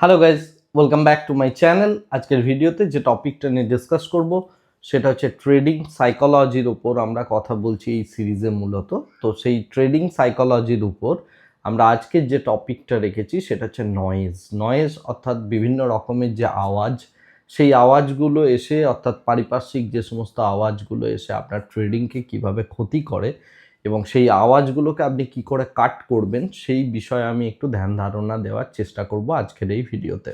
Hello guys welcome back to my channel আজকের ভিডিওতে যে টপিকটা নিয়ে ডিসকাস করব, সেটা হচ্ছে ট্রেডিং সাইকোলজির উপর আমরা কথা বলছি এই সিরিজে মূলত। তো সেই ট্রেডিং সাইকোলজির উপর আমরা আজকের যে টপিকটা রেখেছি, সেটা হচ্ছে নয়েজ নয়েজ অর্থাৎ বিভিন্ন রকমের যে আওয়াজ, সেই আওয়াজগুলো এসে অর্থাৎ পারিপার্শ্বিক যে সমস্ত আওয়াজগুলো এসে আপনার ট্রেডিংকে কীভাবে ক্ষতি করে এবং সেই আওয়াজগুলোকে আপনি কি করে কাট করবেন, সেই বিষয়ে আমি একটু ধ্যান ধারণা দেওয়ার চেষ্টা করব আজকের এই ভিডিওতে।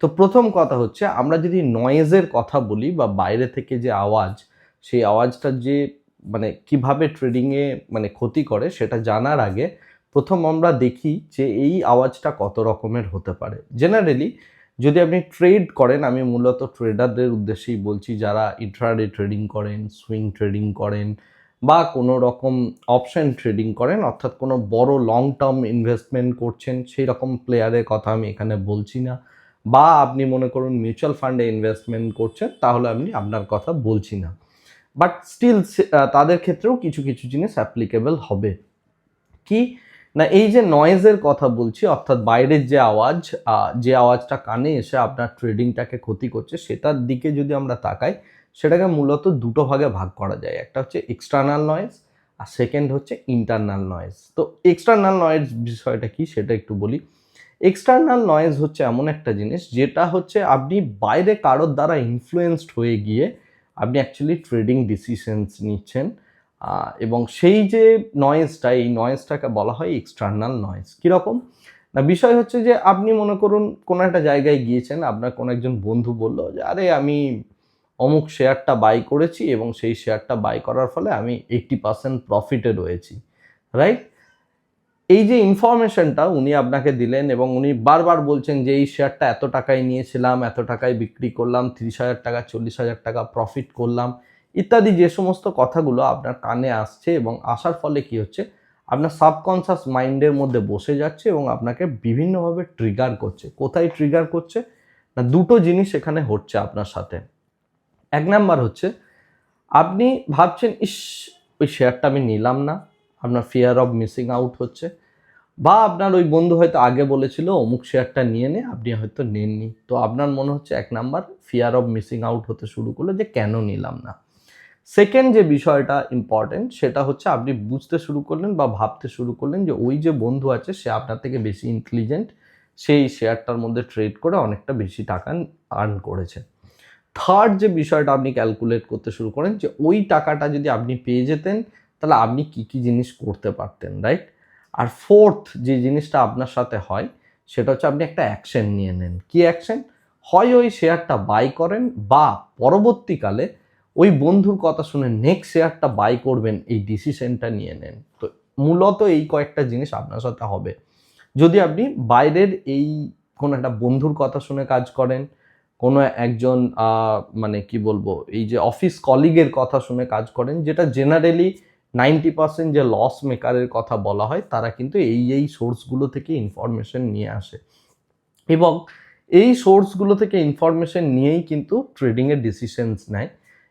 তো প্রথম কথা হচ্ছে, আমরা যদি নয়েজের কথা বলি বা বাইরে থেকে যে আওয়াজ, সেই আওয়াজটা যে মানে কীভাবে ট্রেডিংয়ে মানে ক্ষতি করে সেটা জানার আগে প্রথম আমরা দেখি যে এই আওয়াজটা কত রকমের হতে পারে। জেনারেলি যদি আপনি ট্রেড করেন, আমি মূলত ট্রেডারদের উদ্দেশ্যেই বলছি, যারা ইন্ট্রাডে ট্রেডিং করেন সুইং ট্রেডিং করেন বা কোনো রকম অপশন ট্রেডিং করেন, অর্থাৎ কোনো বড় লং টার্ম ইনভেস্টমেন্ট করছেন, সেই রকম প্লেয়ারের কথা আমি এখানে বলছি না। বা আপনি মনে করুন মিউচুয়াল ফান্ডে ইনভেস্টমেন্ট করছেন, তাহলে আমি আপনার কথা বলছি না। বাট স্টিল তাদের ক্ষেত্রেও কিছু কিছু জিনিস অ্যাপ্লিকেবল হবে। কি? না, এই যে নয়েজের কথা বলছি, অর্থাৎ বাইরের যে আওয়াজ যে আওয়াজটা কানে এসে আপনার ট্রেডিংটাকে ক্ষতি করছে, সেটার দিকে যদি আমরা তাকাই সেটাকে মূলত দুটো ভাগে ভাগ করা যায়। একটা হচ্ছে এক্সটার্নাল নয়েজ আর সেকেন্ড হচ্ছে ইন্টারনাল নয়েজ তো এক্সটার্নাল নয়েজ বিষয়টা কি সেটা একটু বলি। এক্সটার্নাল নয়েজ হচ্ছে এমন একটা জিনিস যেটা হচ্ছে আপনি বাইরে কারোর দ্বারা ইনফ্লুয়েসড হয়ে গিয়ে আপনি অ্যাকচুয়ালি ট্রেডিং ডিসিশনস নিচ্ছেন। এবং সেই যে নয়েজটা এই নয়েজটাকে বলা হয় এক্সটার্নাল নয়েজ কীরকম না, বিষয় হচ্ছে যে আপনি মনে করুন কোনো একটা জায়গায় গিয়েছেন, আপনার কোনো একজন বন্ধু বলল যে, আরে আমি অমুক শেয়ারটা বাই করেছি এবং সেই শেয়ারটা বাই করার ফলে আমি এইট্টি পার্সেন্ট প্রফিটে রয়েছি রাইট এই যে ইনফরমেশনটা উনি আপনাকে দিলেন এবং উনি বারবার বলছেন যে এই শেয়ারটা এত টাকায় নিয়েছিলাম, এত টাকায় বিক্রি করলাম, তিরিশ হাজার টাকা, চল্লিশ হাজার টাকা প্রফিট করলাম, ইত্যাদি যে সমস্ত কথাগুলো আপনার কানে আসছে এবং আসার ফলে কি হচ্ছে? আপনার সাবকনসাস মাইন্ডের মধ্যে বসে যাচ্ছে এবং আপনাকে বিভিন্নভাবে ট্রিগার করছে। কোথায় ট্রিগার করছে? না, দুটো জিনিস এখানে হচ্ছে আপনার সাথে। এক নাম্বার হচ্ছে, আপনি ভাবছেন, ইস, ওই শেয়ারটা আমি নিলাম না, আপনার ফিয়ার অফ মিসিং আউট হচ্ছে। বা আপনার ওই বন্ধু হয়তো আগে বলেছিল, অমুক শেয়ারটা নিয়ে নে, আপনি হয়তো নেননি। তো আপনার মনে হচ্ছে এক number fear of missing out হতে শুরু করল যে, কেন নিলাম না? সেকেন্ড যে বিষয়টা ইম্পর্টেন্ট সেটা হচ্ছে, আপনি বুঝতে শুরু করলেন বা ভাবতে শুরু করলেন যে, ওই যে বন্ধু আছে, সে আপনার থেকে বেশি ইন্টেলিজেন্ট সেই শেয়ারটার মধ্যে ট্রেড করে অনেকটা বেশি টাকা আর্ন করেছে। থার্ড যে বিষয়টা আপনি ক্যালকুলেট করতে শুরু করেন যে ওই টাকাটা যদি আপনি পেয়ে যেতেন, তাহলে আপনি কি কি জিনিস করতে পারতেন রাইট আর ফোর্থ যে জিনিসটা আপনার সাথে হয়, সেটা হচ্ছে আপনি একটা অ্যাকশন নিয়ে নেন। কি অ্যাকশন হয় ওই শেয়ারটা বাই করেন বা পরবর্তীকালে ওই বন্ধুর কথা শুনে নেক্সট শেয়ারটা বাই করবেন, এই ডিসিশনটা নিয়ে নেন। তো মূলত এই কয়েকটা জিনিস আপনার সাথে হবে। যদি আপনি বাইরের এই কোনো একটা বন্ধুর কথা শুনে কাজ করেন কোনো একজন মানে কি বলব, এই যে অফিস কলিগের কথা শুনে কাজ করেন, যেটা জেনারেলি নাইনটি পার্সেন্ট যে লস মেকারের কথা বলা হয়, তারা কিন্তু এই এই সোর্সগুলো থেকে ইনফরমেশন নিয়ে আসে। এবং এই সোর্সগুলো থেকে ইনফরমেশন নিয়েই কিন্তু ট্রেডিংয়ের ডিসিশনস নেয়।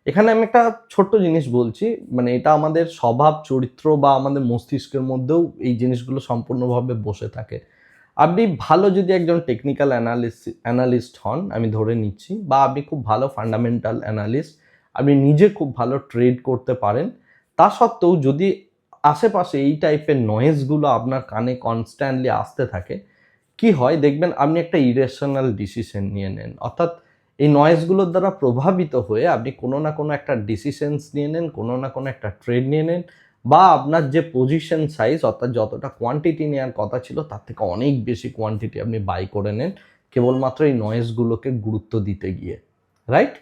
এখানে আমি একটা ছোট্ট জিনিস বলছি মানে এটা আমাদের স্বভাব, চরিত্র বা আমাদের মস্তিষ্কের মধ্যেও এই জিনিসগুলো সম্পূর্ণভাবে বসে থাকে। আপনি ভালো যদি একজন টেকনিক্যাল অ্যানালিস্ট অ্যানালিস্ট হন, আমি ধরে নিচ্ছি, বা আপনি খুব ভালো ফান্ডামেন্টাল অ্যানালিস্ট আপনি নিজে খুব ভালো ট্রেড করতে পারেন, তা সত্ত্বেও যদি আশেপাশে এই টাইপের নয়েজগুলো আপনার কানে কনস্ট্যান্টলি আসতে থাকে, কি হয়? দেখবেন আপনি একটা ইরেশনাল ডিসিশন নিয়ে নেন। অর্থাৎ এই নয়েজগুলোর দ্বারা প্রভাবিত হয়ে আপনি কোনো না কোনো একটা ডিসিশনস নিয়ে নেন, কোনো না কোনো একটা ট্রেড নিয়ে নেন বা আপনার যে পজিশন সাইজ অর্থাৎ যতটা কোয়ান্টিটি নেওয়ার কথা ছিল, তার থেকে অনেক বেশি কোয়ান্টিটি আপনি বাই করে নেন, কেবলমাত্র এই নয়েজগুলোকে গুরুত্ব দিতে গিয়ে রাইট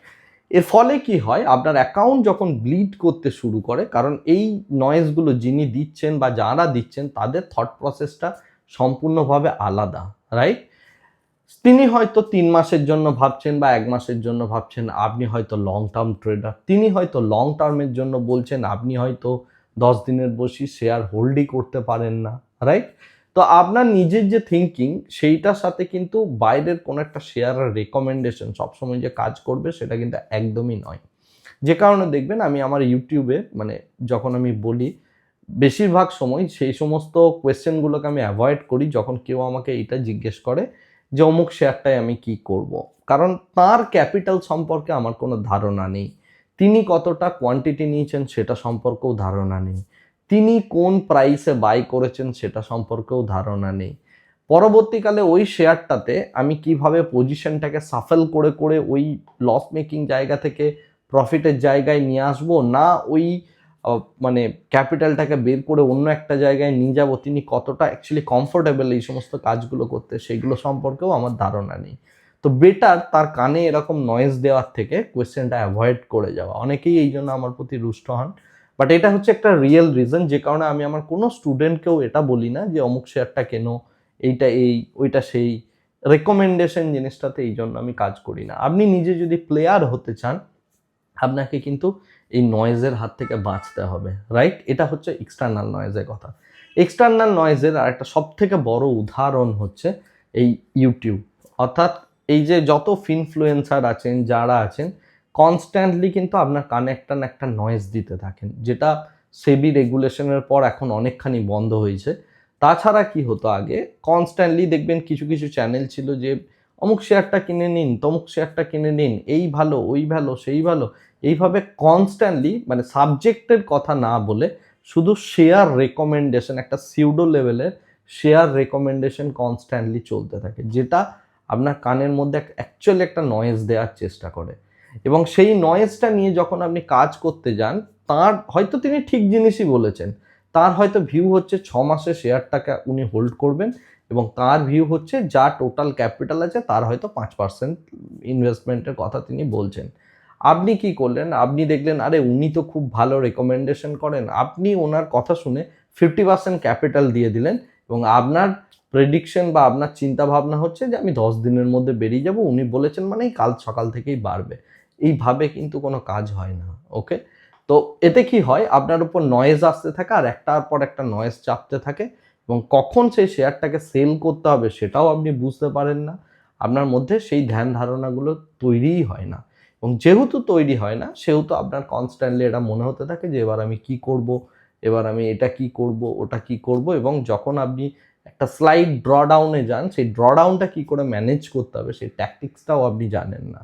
এর ফলে কি হয়, আপনার অ্যাকাউন্ট যখন ব্লিড করতে শুরু করে, কারণ এই নয়েজগুলো যিনি দিচ্ছেন বা যারা দিচ্ছেন, তাদের থট প্রসেসটা সম্পূর্ণভাবে আলাদা রাইট তিনি হয়তো তিন মাসের জন্য ভাবছেন বা এক মাসের জন্য ভাবছেন, আপনি হয়তো লং টার্ম ট্রেডার তিনি হয়তো লং টার্মের জন্য বলছেন, আপনি হয়তো দশ দিনের বসি শেয়ার হোল্ডই করতে পারেন না রাইট তো আপনার নিজের যে থিঙ্কিং সেইটার সাথে কিন্তু বাইরের কোনো একটা শেয়ারের রেকমেন্ডেশন সবসময় যে কাজ করবে সেটা কিন্তু একদমই নয়। যে কারণে দেখবেন আমি আমার ইউটিউবে মানে যখন আমি বলি, বেশিরভাগ সময় সেই সমস্ত কোয়েশ্চেনগুলোকে আমি অ্যাভয়েড করি যখন কেউ আমাকে এটা জিজ্ঞেস করে যে অমুক শেয়ারটায় আমি কি করব। কারণ তার ক্যাপিটাল সম্পর্কে আমার কোনো ধারণা নেই। তিনি কতটা কোয়ান্টিটি নিয়েছেন সেটা সম্পর্কেও ধারণা নেই। তিনি কোন প্রাইসে বাই করেছেন সেটা সম্পর্কেও ধারণা নেই। পরবর্তীকালে ওই শেয়ারটাতে আমি কীভাবে পজিশনটাকে সাফেল করে করে ওই লস মেকিং জায়গা থেকে প্রফিটের জায়গায় নিয়ে আসব না ওই মানে ক্যাপিটালটাকে বের করে অন্য একটা জায়গায় নিয়ে যাব, তিনি কতটা অ্যাকচুয়ালি কমফোর্টেবল এই সমস্ত কাজগুলো করতে, সেগুলো সম্পর্কেও আমার ধারণা নেই। তো বেটার তার কানে এরকম নয়েজ দেওয়ার থেকে কোয়েশ্চেনটা অ্যাভয়েড করে যাওয়া। অনেকেই এই জন্য আমার প্রতি রুষ্ট হন। বাট এটা হচ্ছে একটা রিয়েল রিজন যে কারণে আমি আমার কোনো স্টুডেন্টকেও এটা বলি না যে, অমুক শেয়ারটা কেন এইটা এই, ওইটা সেই রেকমেন্ডেশন জিনিসটাতে এই জন্য আমি কাজ করি না। আপনি নিজে যদি প্লেয়ার হতে চান, আপনাকে কিন্তু এই নয়েজের হাত থেকে বাঁচতে হবে রাইট এটা হচ্ছে এক্সটার্নাল নয়েজের কথা। এক্সটার্নাল নয়েজের আর একটা সব থেকে বড় উদাহরণ হচ্ছে এই ইউটিউব অর্থাৎ এই যে যত ফিনফ্লুয়েন্সার আছেন, যারা আছেন কনস্ট্যান্টলি কিন্তু আপনার কানে একটা না একটা নয়েজ দিতে থাকেন, যেটা সেবি রেগুলেশনের পর এখন অনেকখানি বন্ধ হয়েছে। তাছাড়া কি হতো আগে? কনস্ট্যান্টলি দেখবেন কিছু কিছু চ্যানেল ছিল যে, অমুক শেয়ারটা কিনে নিন, তমুক শেয়ারটা কিনে নিন, এই ভালো, ওই ভালো, সেই ভালো। এইভাবে কনস্ট্যান্টলি মানে সাবজেক্টের কথা না বলে শুধু শেয়ার রেকমেন্ডেশন একটা সিউডো লেভেলের শেয়ার রেকমেন্ডেশন কনস্ট্যান্টলি চলতে থাকে, যেটা আপনার কানের মধ্যে অ্যাকচুয়ালি একটা নয়েজ দেওয়ার চেষ্টা করে। এবং সেই নয়েজটা নিয়ে যখন আপনি কাজ করতে যান, তার হয়তো তিনি ঠিক জিনিসই বলেছেন। তার হয়তো ভিউ হচ্ছে ছ মাসে শেয়ারটাকে উনি হোল্ড করবেন এবং তার ভিউ হচ্ছে যা টোটাল ক্যাপিটাল আছে, তার হয়তো পাঁচ পার্সেন্ট ইনভেস্টমেন্টের কথা তিনি বলছেন। আপনি কি করলেন? আপনি দেখলেন, আরে উনি তো খুব ভালো রেকমেন্ডেশন করেন। আপনি ওনার কথা শুনে ফিফটি পার্সেন্ট ক্যাপিটাল দিয়ে দিলেন এবং আপনার প্রেডিকশন বা আপনার চিন্তা ভাবনা হচ্ছে যে আমি দশ দিনের মধ্যে বেরিয়ে যাব, উনি বলেছেন মানেই কাল সকাল থেকেই বাড়বে। এইভাবে কিন্তু কোনো কাজ হয় না ওকে তো এতে কি হয়? আপনার উপর নয়েজ আসতে থাকে আর একটার পর একটা নয়েজ চাপতে থাকে এবং কখন সেই শেয়ারটাকে সেল করতে হবে সেটাও আপনি বুঝতে পারেন না। আপনার মধ্যে সেই ধ্যান ধারণাগুলো তৈরিই হয় না এবং যেহেতু তৈরি হয় না, সেহেতু আপনার কনস্ট্যান্টলি এটা মনে হতে থাকে যে এবার আমি কি করব, এবার আমি এটা কি করব, ওটা কি করব এবং যখন আপনি একটা স্লাইড ড্র ডাউনে যান, সেই ড্র ডাউনটা কী করে ম্যানেজ করতে হবে সেই ট্যাকটিক্সটাও আপনি জানেন না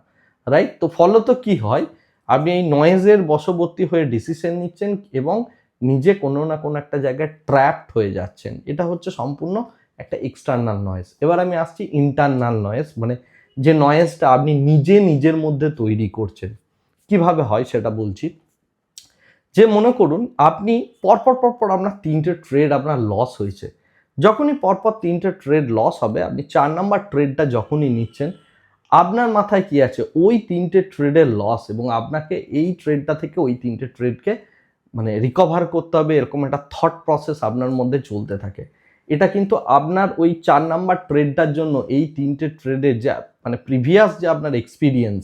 রাইট তো ফলত কি হয়? আপনি এই নয়েজের বশবর্তী হয়ে ডিসিশন নিচ্ছেন এবং নিজে কোনো না কোনো একটা জায়গায় ট্র্যাপড হয়ে যাচ্ছেন। এটা হচ্ছে সম্পূর্ণ একটা এক্সটার্নাল নয়েজ এবার আমি আসছি ইন্টারনাল নয়েজ মানে যে নয়েজটা আপনি নিজে নিজের মধ্যে তৈরি করছেন। কীভাবে হয় সেটা বলছি। যে মনে করুন, আপনি পরপর পরপর আপনার তিনটে ট্রেড আপনার লস হয়েছে। যখনই পরপর তিনটে ট্রেড লস হবে, আপনি চার নাম্বার ট্রেডটা যখনই নিচ্ছেন, আপনার মাথায় কি আছে? ওই তিনটে ট্রেডের লস এবং আপনাকে এই ট্রেডটা থেকে ওই তিনটে ট্রেডকে মানে রিকভার করতে হবে, এরকম একটা থট প্রসেস আপনার মধ্যে চলতে থাকে। এটা কিন্তু আপনার ওই চার নাম্বার ট্রেডটার জন্য এই তিনটে ট্রেডের যে মানে প্রিভিয়াস যে আপনার এক্সপিরিয়েন্স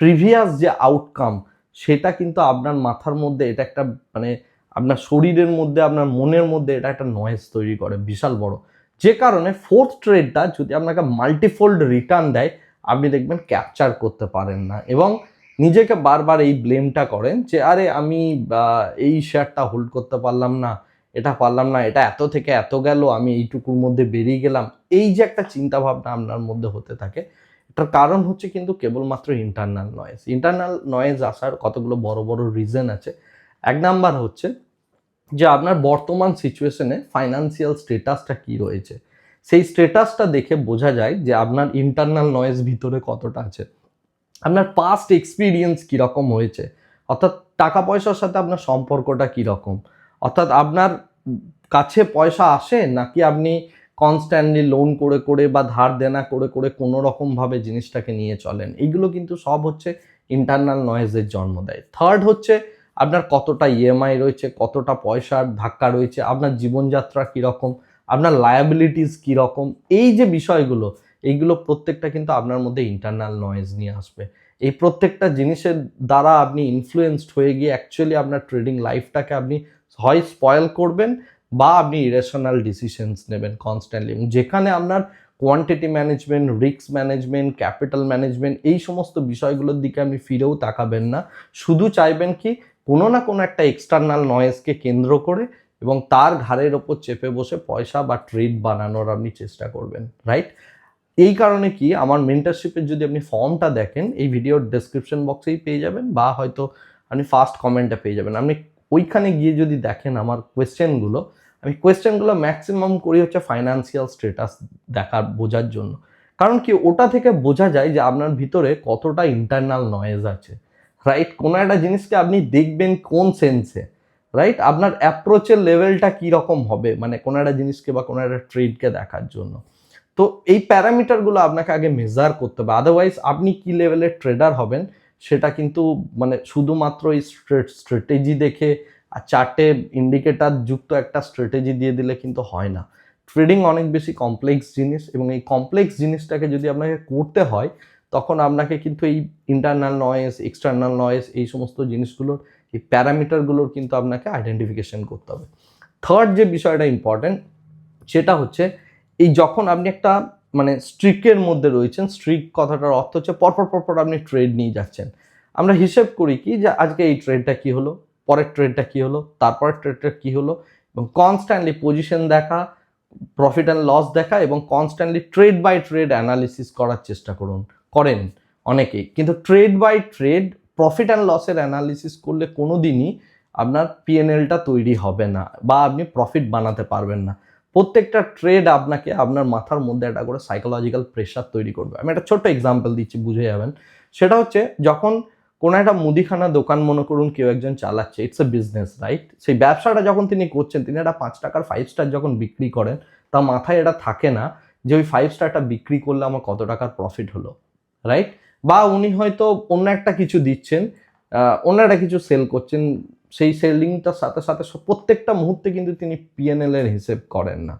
প্রিভিয়াস যে আউটকাম সেটা কিন্তু আপনার মাথার মধ্যে এটা একটা মানে আপনার শরীরের মধ্যে, আপনার মনের মধ্যে এটা একটা নয়েজ তৈরি করে, বিশাল বড়। যে কারণে ফোর্থ ট্রেডটা যদি আপনাকে মাল্টিফোল্ড রিটার্ন দেয়, আপনি দেখবেন ক্যাপচার করতে পারেন না। এবং নিজেকে বারবার এই ব্লেমটা করেন যে, আরে আমি এই শেয়ারটা হোল্ড করতে পারলাম না, এটা পারলাম না, এটা এত থেকে এত গেল, আমি এইটুকুর মধ্যে বেরিয়ে গেলাম। এই যে একটা চিন্তা ভাবনা আপনার মধ্যে হতে থাকে, এটার কারণ হচ্ছে কিন্তু কেবলমাত্র ইন্টারনাল নয়েজ ইন্টারনাল নয়েজ আসার কতগুলো বড় বড় রিজন আছে। এক নাম্বার হচ্ছে যে আপনার বর্তমান সিচুয়েশনে ফাইনান্সিয়াল স্টেটাসটা কি রয়েছে? সেই স্টেটাসটা দেখে বোঝা যায় যে আপনার ইন্টারনাল নয়েজ ভিতরে কতটা আছে। আপনার পাস্ট এক্সপিরিয়েন্স কীরকম হয়েছে? অর্থাৎ টাকা পয়সার সাথে আপনার সম্পর্কটা কীরকম? অর্থাৎ আপনার কাছে পয়সা আসে নাকি আপনি কনস্ট্যান্টলি লোন করে করে বা ধার দেনা করে করে কোনো রকমভাবে জিনিসটাকে নিয়ে চলেন? এইগুলো কিন্তু সব হচ্ছে ইন্টারনাল নয়েজের জন্ম দেয়। থার্ড হচ্ছে আপনার কতটা ইএমআই রয়েছে, কতটা পয়সার ধাক্কা রয়েছে, আপনার জীবনযাত্রা কীরকম, আপনার লায়াবিলিটিস কীরকম, এই যে বিষয়গুলো, এইগুলো প্রত্যেকটা কিন্তু আপনার মধ্যে ইন্টারনাল নয়েজ নিয়ে আসবে। এই প্রত্যেকটা জিনিসের দ্বারা আপনি ইনফ্লুয়েসড হয়ে গিয়ে অ্যাকচুয়ালি আপনার ট্রেডিং লাইফটাকে আপনি হয় স্পয়েল করবেন বা আপনি ইরেশনাল ডিসিশনস নেবেন কনস্ট্যান্টলি এবং যেখানে আপনার quantity management risk management capital management এই সমস্ত বিষয়গুলোর দিকে আপনি ফিরেও তাকাবেন না। শুধু চাইবেন কি কোনো না কোনো একটা এক্সটার্নাল নয়েজকে কেন্দ্র করে এবং তার ঘাড়ের ওপর চেপে বসে পয়সা বা ট্রেড বানানোর আপনি চেষ্টা করবেন রাইট এই কারণে কি আমার মেন্টারশিপের যদি আপনি ফর্মটা দেখেন, এই ভিডিওর ডেসক্রিপশন বক্সেই পেয়ে যাবেন বা হয়তো আপনি ফার্স্ট কমেন্টে পেয়ে যাবেন। আপনি ওইখানে গিয়ে যদি দেখেন আমার কোয়েশ্চেনগুলো আমি কোয়েশ্চেনগুলো ম্যাক্সিমাম করি হচ্ছে ফাইন্যান্সিয়াল স্টেটাস দেখার বোঝার জন্য। কারণ কি ওটা থেকে বোঝা যায় যে আপনার ভিতরে কতটা ইন্টারনাল নয়েজ আছে। রাইট কোনো একটা জিনিসকে আপনি দেখবেন কোন সেন্সে রাইট আপনার অ্যাপ্রোচের লেভেলটা কী রকম হবে মানে কোনো একটা জিনিসকে বা কোনো একটা ট্রেডকে দেখার জন্য। তো এই প্যারামিটারগুলো আপনাকে আগে মেজার করতে হবে। আদারওয়াইজ আপনি কি লেভেলের ট্রেডার হবেন, সেটা কিন্তু মানে শুধুমাত্র এই স্ট্র্যাটেজি দেখে আর চারটে ইন্ডিকেটার যুক্ত একটা স্ট্র্যাটেজি দিয়ে দিলে কিন্তু হয় না। ট্রেডিং অনেক বেশি কমপ্লেক্স জিনিস এবং এই কমপ্লেক্স জিনিসটাকে যদি আপনাকে করতে হয় তখন আপনাকে কিন্তু এই ইন্টারনাল নয়েস এক্সটার্নাল নয়েস এই সমস্ত জিনিসগুলোর, এই প্যারামিটারগুলোর কিন্তু আপনাকে আইডেন্টিফিকেশন করতে হবে। থার্ড যে বিষয়টা ইম্পর্টেন্ট সেটা হচ্ছে এই যখন আপনি একটা মানে স্ট্রিকের মধ্যে রয়েছেন স্ট্রিক কথাটার অর্থ হচ্ছে পরপর পরপর আপনি ট্রেড নিয়ে যাচ্ছেন। আমরা হিসেব করি কি যে আজকে এই ট্রেডটা কি হলো, পরের ট্রেডটা কি হলো, তারপরের ট্রেডটা কি হলো এবং কনস্ট্যান্টলি পজিশন দেখা প্রফিট অ্যান্ড লস দেখা এবং constantly trade by trade analysis করার চেষ্টা করুন। করেন অনেকেই। কিন্তু trade by trade profit and লসের অ্যানালিসিস করলে কোনো দিনই আপনার পিএনএলটা তৈরি হবে না বা আপনি প্রফিট বানাতে পারবেন না। প্রত্যেকটা ট্রেড আপনাকে আপনার মাথার মধ্যে একটা করে সাইকোলজিক্যাল প্রেশার তৈরি করবে। আমি একটা ছোট্ট এক্সাম্পল দিচ্ছি, বুঝে যাবেন। সেটা হচ্ছে যখন কোনো একটা মুদিখানা দোকান, মনে করুন কেউ একজন চালাচ্ছে ইটস এ বিজনেস রাইট সেই ব্যবসাটা যখন তিনি করছেন, তিনি একটা পাঁচ টাকার ফাইভ স্টার যখন বিক্রি করেন, তার মাথায় এটা থাকে না যে, ওই ফাইভ স্টারটা বিক্রি করলে আমার কত টাকার প্রফিট হলো? রাইট বা উনি হয়তো অন্য একটা কিছু দিচ্ছেন অন্য একটা কিছু সেল করছেন, সেই সেলিংটার সাথে সাথে প্রত্যেকটা মুহূর্তে কিন্তু তিনি পিএনএল এর হিসেব করেন না।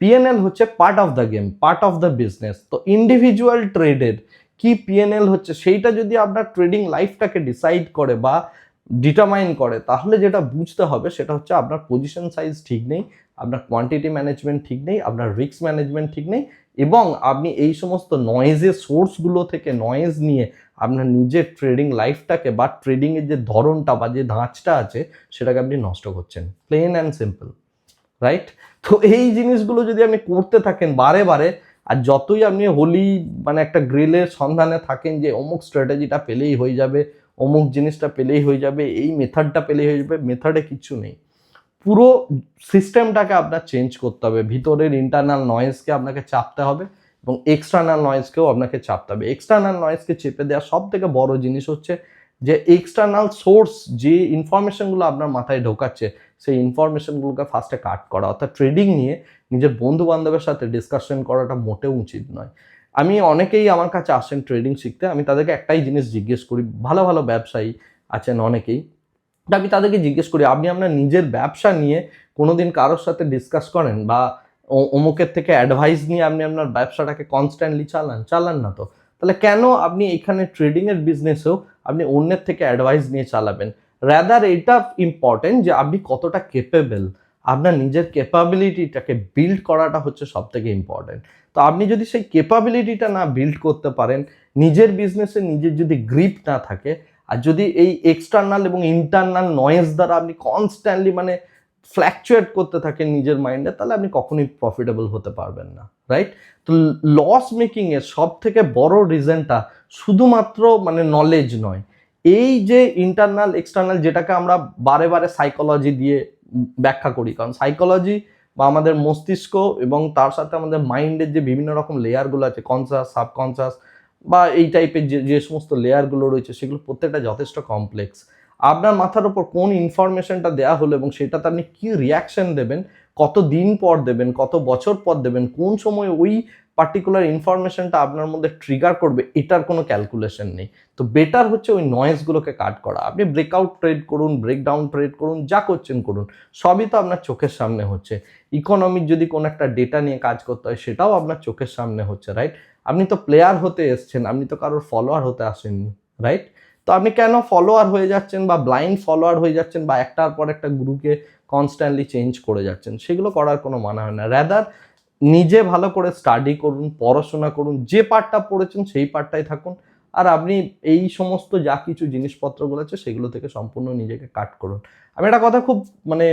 পিএনএল হচ্ছে part of the game part of the business তো ইন্ডিভিজুয়াল ট্রেডের কি পিএনএল হচ্ছে সেইটা যদি আপনার ট্রেডিং লাইফটাকে ডিসাইড করে বা ডিটারমাইন করে, তাহলে যেটা বুঝতে হবে সেটা হচ্ছে আপনার পজিশন সাইজ ঠিক নেই, আপনার কোয়ান্টিটি ম্যানেজমেন্ট ঠিক নেই, আপনার রিস্ক ম্যানেজমেন্ট ঠিক নেই এবং আপনি এই সমস্ত নয়েজের সোর্সগুলো থেকে নয়েজ নিয়ে আপনার নিজের ট্রেডিং লাইফটাকে বা ট্রেডিংয়ের যে ধরনটা বা যে ধাঁচটা আছে, সেটাকে আপনি নষ্ট করছেন। প্লেন অ্যান্ড সিম্পল রাইট তো এই জিনিসগুলো যদি আপনি করতে থাকেন বারে বারে, আর যতই আপনি হোলি মানে একটা গ্রিলের সন্ধানে থাকেন যে অমুক স্ট্র্যাটেজিটা পেলেই হয়ে যাবে, অমুক জিনিসটা পেলেই হয়ে যাবে, এই মেথডটা পেলেই হয়ে যাবে মেথডে কিছু নেই। পুরো সিস্টেমটাকে আপনার চেঞ্জ করতে হবে। ভিতরের ইন্টারনাল নয়েজকে আপনাকে চাপতে হবে এবং এক্সটার্নাল নয়েজকেও আপনাকে চাপতে হবে। এক্সটার্নাল নয়েজকে চেপে দেওয়া সব থেকে বড় জিনিস হচ্ছে যে এক্সটার্নাল সোর্স যে ইনফরমেশনগুলো আপনার মাথায় ঢোকাচ্ছে, সেই ইনফরমেশনগুলোকে ফার্স্টে কাট করা। অর্থাৎ ট্রেডিং নিয়ে নিজের বন্ধু বান্ধবের সাথে ডিসকাশন করাটা মোটেও উচিত নয়। আমি অনেকেই আমার কাছে আসেন ট্রেডিং শিখতে। আমি তাদেরকে একটাই জিনিস জিজ্ঞেস করি। ভালো ভালো ব্যবসায়ী আছেন অনেকেই। আমি তাদেরকে জিজ্ঞেস করি, আপনি আপনার নিজের ব্যবসা নিয়ে কোনোদিন কারোর সাথে ডিসকাস করেন? বা অমুকের থেকে অ্যাডভাইস নিয়ে আপনি আপনার ব্যবসাটাকে কনস্ট্যান্টলি চালান? চালান না তো। তাহলে কেন আপনি এখানে ট্রেডিংয়ের বিজনেসেও আপনি অন্যের থেকে অ্যাডভাইস নিয়ে চালাবেন? র্যাদার এটা ইম্পর্টেন্ট যে আপনি কতটা কেপেবল আপনার নিজের ক্যাপাবিলিটিটাকে বিল্ড করাটা হচ্ছে সব থেকে ইম্পর্টেন্ট তো আপনি যদি সেই ক্যাপাবিলিটিটা না বিল্ড করতে পারেন, নিজের বিজনেসে নিজের যদি গ্রিপ না থাকে আর যদি এই এক্সটার্নাল এবং ইন্টারনাল নয়েজ দ্বারা আপনি কনস্ট্যান্টলি মানে ফ্ল্যাকচুয়েট করতে থাকেন নিজের মাইন্ডে তাহলে আপনি কখনোই প্রফিটেবল হতে পারবেন না রাইট তো লস মেকিংয়ের সব থেকে বড় রিজনটা শুধুমাত্র মানে নলেজ নয়, এই যে ইন্টারনাল এক্সটার্নাল যেটাকে আমরা বারে বারে সাইকোলজি দিয়ে ব্যাখ্যা করি, কারণ সাইকোলজি বা আমাদের মস্তিষ্ক এবং তার সাথে আমাদের মাইন্ডের যে বিভিন্ন রকম লেয়ারগুলো আছে কনসাস সাবকনসাস বা এই টাইপের যে যে সমস্ত লেয়ারগুলো রয়েছে, সেগুলো প্রত্যেকটা যথেষ্ট কমপ্লেক্স আপনার মাথার ওপর কোন ইনফরমেশনটা দেওয়া হলো এবং সেটাতে আপনি কী রিয়াকশন দেবেন, কত দিন পর দেবেন, কত বছর পর দেবেন, কোন সময় ওই পার্টিকুলার ইনফরমেশনটা আপনার মধ্যে ট্রিগার করবে, এটার কোনো ক্যালকুলেশন নেই। তো বেটার হচ্ছে ওই নয়েজগুলোকে কাট করা। আপনি ব্রেকআউট ট্রেড করুন ব্রেকডাউন ট্রেড করুন, যা করছেন করুন, সবই তো আপনার চোখের সামনে হচ্ছে। ইকোনমির যদি কোনো একটা ডেটা নিয়ে কাজ করতে হয়, সেটাও আপনার চোখের সামনে হচ্ছে রাইট আপনি তো প্লেয়ার হতে এসছেন, আপনি তো কারোর ফলোয়ার হতে আসেননি রাইট তো আপনি কেন ফলোয়ার হয়ে যাচ্ছেন বা ব্লাইন্ড ফলোয়ার হয়ে যাচ্ছেন বা একটার পর একটা গুরুকে কনস্ট্যান্টলি চেঞ্জ করে যাচ্ছেন? সেগুলো করার কোনো মানা হয় না। র্যাদার নিজে ভালো করে স্টাডি করুন, পড়াশোনা করুন, যে পার্টটা পড়েছেন সেই পার্টটাই থাকুন। আর আপনি এই সমস্ত যা কিছু জিনিসপত্রগুলো আছে, সেগুলো থেকে সম্পূর্ণ নিজেকে কাট করুন। আমি একটা কথা খুব মানে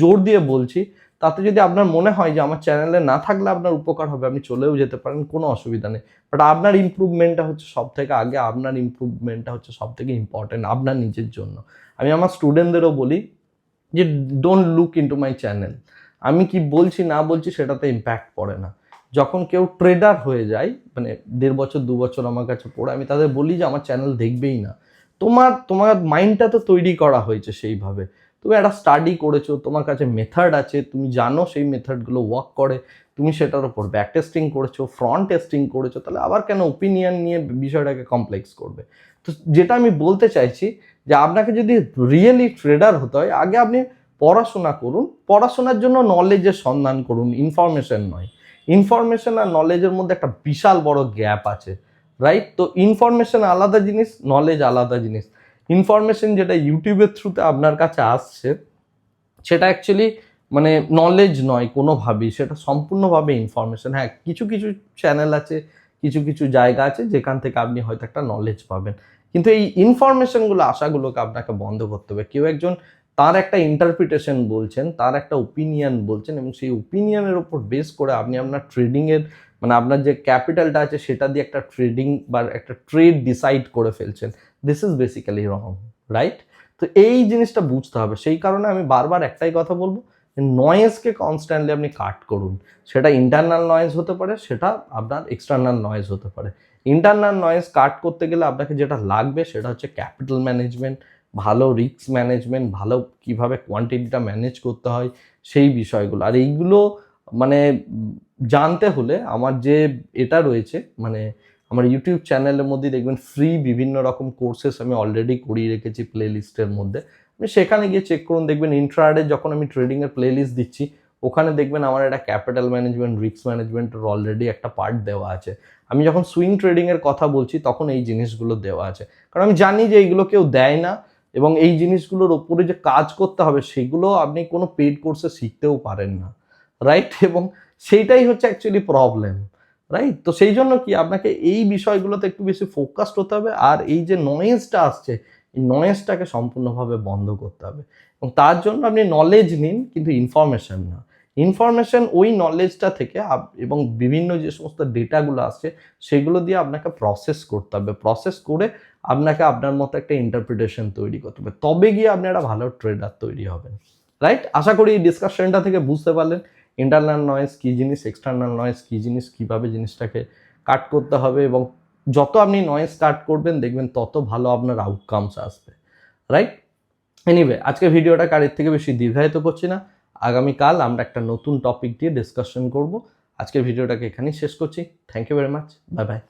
জোর দিয়ে বলছি তাতে যদি আপনার মনে হয় যে আমার চ্যানেলে না থাকলে আপনার উপকার হবে, আপনি চলেও যেতে পারেন, কোনো অসুবিধা নেই। বাট আপনার ইমপ্রুভমেন্টটা হচ্ছে সব থেকে আগে, আপনার ইমপ্রুভমেন্টটা হচ্ছে সব থেকে ইম্পর্টেন্ট আপনার নিজের জন্য। আমি আমার স্টুডেন্টদেরও বলি যে don't look into my channel আমি কি বলছি, না বলছি সেটাতে ইম্প্যাক্ট পড়ে না। যখন কেউ ট্রেডার হয়ে যায় মানে দেড় বছর, দু বছর আমার কাছে পড়ে, আমি তাদের বলি যে, আমার চ্যানেল দেখবেই না। তোমার তোমার মাইন্ডটা তো তৈরি করা হয়েছে সেইভাবে। তুমি একটা স্টাডি করেছ, তোমার কাছে মেথড আছে, তুমি জানো সেই মেথডগুলো ওয়ার্ক করে, তুমি সেটার উপর ব্যাক টেস্টিং করেছ ফ্রন্ট টেস্টিং করেছ, তাহলে আবার কেন ওপিনিয়ন নিয়ে বিষয়টাকে কমপ্লেক্স করবে? তো যেটা আমি বলতে চাইছি যে আপনাকে যদি রিয়েলি ট্রেডার হতে হয়, আগে আপনি পড়াশোনা করুন, পড়াশোনার জন্য নলেজের সন্ধান করুন ইনফরমেশন নয়। ইনফরমেশন আর নলেজের মধ্যে একটা বিশাল বড় গ্যাপ আছে রাইট তো ইনফরমেশন আলাদা জিনিস নলেজ আলাদা জিনিস। ইনফরমেশন যেটা ইউটিউবের থ্রুতে আপনার কাছে আসছে, সেটা অ্যাকচুয়ালি মানে নলেজ নয় কোনোভাবেই, সেটা সম্পূর্ণভাবে ইনফরমেশন হ্যাঁ কিছু কিছু চ্যানেল আছে, কিছু কিছু জায়গা আছে যেখান থেকে আপনি হয়তো একটা নলেজ পাবেন। কিন্তু এই ইনফরমেশনগুলো আশাগুলোকে আপনাকে বন্ধ করতে হবে। কেউ একজন তার একটা ইন্টারপ্রিটেশন বলছেন, তার একটা ওপিনিয়ন বলছেন এবং সেই ওপিনিয়নের ওপর বেস করে আপনি আপনার ট্রেডিংয়ের মানে আপনার যে ক্যাপিটালটা আছে, সেটা দিয়ে একটা ট্রেডিং বা একটা ট্রেড ডিসাইড করে ফেলছেন। This is basically wrong right তো এই জিনিসটা বুঝতে হবে। সেই কারণে আমি বারবার একটাই কথা বলব নয়েজকে কনস্ট্যান্টলি আপনি কাট করুন। সেটা ইন্টারনাল নয়েজ হতে পারে, সেটা আপনার এক্সটার্নাল নয়েজ হতে পারে। ইন্টারনাল নয়েজ কাট করতে গেলে আপনাকে যেটা লাগবে সেটা হচ্ছে ক্যাপিটাল ম্যানেজমেন্ট ভালো রিস্ক ম্যানেজমেন্ট ভালো কীভাবে কোয়ান্টিটিটা ম্যানেজ করতে হয়, সেই বিষয়গুলো। আর এইগুলো মানে জানতে হলে আমার যে এটা রয়েছে মানে আমার ইউটিউব চ্যানেলের মধ্যে দেখবেন ফ্রি বিভিন্ন রকম কোর্সেস আমি অলরেডি করিয়ে রেখেছি প্লে লিস্টের মধ্যে। আপনি সেখানে গিয়ে চেক করুন, দেখবেন ইন্ট্রাডে যখন আমি ট্রেডিংয়ের প্লে লিস্ট দিচ্ছি, ওখানে দেখবেন আমার একটা ক্যাপিটাল ম্যানেজমেন্ট রিস্ক ম্যানেজমেন্টের অলরেডি একটা পার্ট দেওয়া আছে। আমি যখন সুইং ট্রেডিংয়ের কথা বলছি, তখন এই জিনিসগুলো দেওয়া আছে। কারণ আমি জানি যে এইগুলো কেউ দেয় না এবং এই জিনিসগুলোর ওপরে যে কাজ করতে হবে, সেগুলো আপনি কোনো পেড কোর্সে শিখতেও পারেন না। রাইট এবং সেইটাই হচ্ছে অ্যাকচুয়ালি প্রবলেম রাইট তো সেই জন্য কি আপনাকে এই বিষয়গুলোতে একটু বেশি ফোকাসড হতে হবে আর এই যে নয়েজটা আসছে, এই নয়েজটাকে সম্পূর্ণভাবে বন্ধ করতে হবে। এবং তার জন্য আপনি নলেজ নিন, কিন্তু ইনফরমেশন না। ইনফরমেশন ওই নলেজটা থেকে এবং বিভিন্ন যে সমস্ত ডেটাগুলো আসছে, সেগুলো দিয়ে আপনাকে প্রসেস করতে হবে। প্রসেস করে আপনাকে আপনার মতো একটা ইন্টারপ্রিটেশন তৈরি করতে হবে। তবে গিয়ে আপনি একটা ভালো ট্রেডার তৈরি হবেন। রাইট আশা করি এই ডিসকাশনটা থেকে বুঝতে পারলেন। ইন্টারনাল নয়েজ কী জিনিস এক্সটার্নাল নয়েজ কী জিনিস, কীভাবে জিনিসটাকে কাট করতে হবে এবং যত আপনি নয়েজ কাট করবেন, দেখবেন তত ভালো আপনার আউটকামস আসবে রাইট এনিওয়ে আজকে ভিডিওটা কারের থেকে বেশি দীর্ঘায়িত করছি না। আগামীকাল আমরা একটা নতুন টপিক দিয়ে ডিসকাশন করব। আজকের ভিডিওটাকে এখানেই শেষ করছি। Thank you very much bye bye